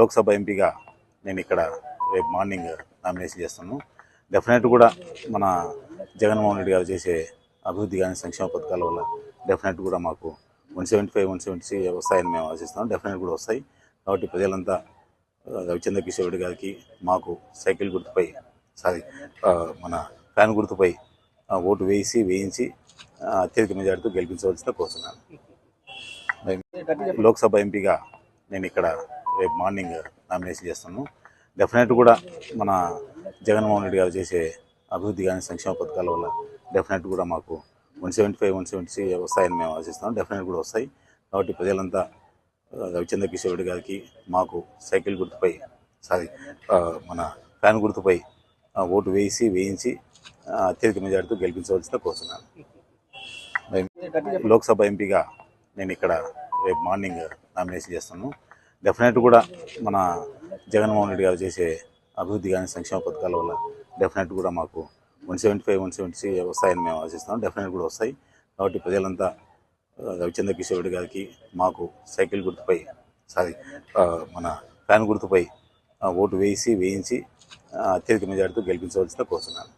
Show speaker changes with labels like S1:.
S1: లోక్సభ ఎంపీగా నేను ఇక్కడ రేపు మార్నింగ్ నామినేషన్ చేస్తాను. డెఫినెట్ కూడా మన జగన్మోహన్ రెడ్డి గారు చేసే అభివృద్ధి కానీ సంక్షేమ పథకాల వల్ల డెఫినెట్ కూడా మాకు one seventy five one seventy వస్తాయని మేము ఆశిస్తున్నాం. డెఫినెట్ కూడా వస్తాయి. కాబట్టి ప్రజలంతా రవిచంద్ర కిషోర్ రెడ్డి గారికి మాకు సైకిల్ గుర్తుపై సారీ మన ఫ్యాన్ గుర్తుపై ఓటు వేసి వేయించి అత్యధిక మెజార్టీతో గెలిపించవలసిందిగా కోరుతున్నాను. లోక్సభ ఎంపీగా నేను ఇక్కడ రేపు మార్నింగ్ నామినేషన్ చేస్తాను డెఫినెట్ కూడా మన జగన్మోహన్ రెడ్డి గారు చేసే అభివృద్ధి కానీ సంక్షేమ పథకాల వల్ల డెఫినెట్ కూడా మాకు one seventy five one seventy వస్తాయని మేము ఆశిస్తున్నాం. డెఫినెట్ కూడా వస్తాయి. కాబట్టి ప్రజలంతా రవిచంద్ర కిషోర్ రెడ్డి గారికి మాకు సైకిల్ గుర్తుపై సారీ మన ఫ్యాన్ గుర్తుపై ఓటు వేసి వేయించి అత్యధిక మెజార్టీతో గెలిపించవలసిందిగా కోరుతున్నాను. లోక్సభ ఎంపీగా నేను ఇక్కడ రేపు మార్నింగ్ నామినేషన్ చేస్తాను. డెఫినెట్ కూడా మన జగన్మోహన్ రెడ్డి గారు చేసే అభివృద్ధి కానీ సంక్షేమ పథకాల వల్ల డెఫినెట్ కూడా మాకు one seventy five one seventy వస్తాయని మేము ఆశిస్తున్నాం. డెఫినెట్ కూడా వస్తాయి. కాబట్టి ప్రజలంతా రవిచంద్ర కిషోర్ రెడ్డి గారికి మాకు సైకిల్ గుర్తుపై సారీ మన ఫ్యాన్ గుర్తుపై ఓటు వేసి వేయించి అత్యధిక మెజార్టీతో గెలిపించవలసిందిగా కోరుతున్నాను.